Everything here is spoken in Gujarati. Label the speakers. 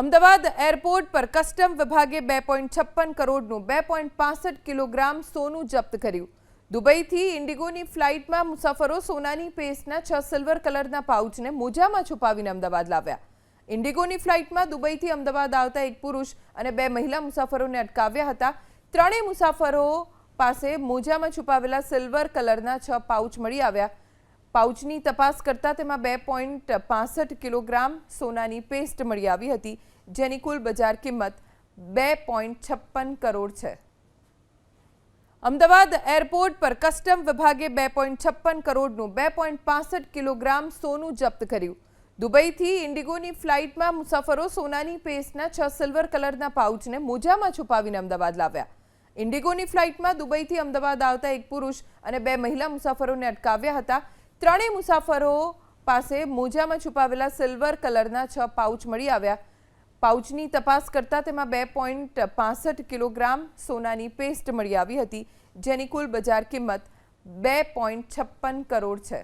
Speaker 1: અમદાવાદ એરપોર્ટ પર કસ્ટમ વિભાગે બે પોઈન્ટ છપ્પન કરોડનું બે પોઈન્ટ પાસઠ કિલોગ્રામ સોનું જપ્ત કર્યું. દુબઈથી ઇન્ડિગોની ફ્લાઇટમાં મુસાફરો સોનાની પેસ્ટના છ સિલ્વર કલરના પાઉચને મોજામાં છુપાવીને અમદાવાદ લાવ્યા. ઇન્ડિગોની ફ્લાઇટમાં દુબઈથી અમદાવાદ આવતા એક પુરુષ અને બે મહિલા મુસાફરોને અટકાવ્યા હતા. ત્રણેય મુસાફરો પાસે મોજામાં છુપાવેલા સિલ્વર કલરના છ પાઉચ મળી આવ્યા. પાઉચની તપાસ કરતા તેમાં બે પોઈન્ટ પાસઠ કિલોગ્રામ સોનાની પેસ્ટ મળી આવી હતી, જેની કુલ બજાર કિંમત બે પોઈન્ટ છપ્પન કરોડ છે. અમદાવાદ એરપોર્ટ પર કસ્ટમ વિભાગે બે પોઈન્ટ છપ્પન કરોડનું બે પોઈન્ટ પાસઠ કિલોગ્રામ સોનું જપ્ત કર્યું. દુબઈથી ઇન્ડિગોની ફ્લાઇટમાં મુસાફરો સોનાની પેસ્ટના છ સિલ્વર કલરના પાઉચને મોજામાં છુપાવીને અમદાવાદ લાવ્યા. ઇન્ડિગોની ફ્લાઇટમાં દુબઈથી અમદાવાદ આવતા એક પુરુષ અને બે મહિલા મુસાફરોને અટકાવ્યા હતા. ત્રણેય મુસાફરો પાસે મોજામાં છુપાવેલા સિલ્વર કલરના છ પાઉચ મળી આવ્યા. પાઉચની તપાસ કરતા તેમાં બે પોઈન્ટ પાસઠ કિલોગ્રામ સોનાની પેસ્ટ મળી આવી હતી, જેની કુલ બજાર કિંમત બે પોઈન્ટ છપ્પન કરોડ છે.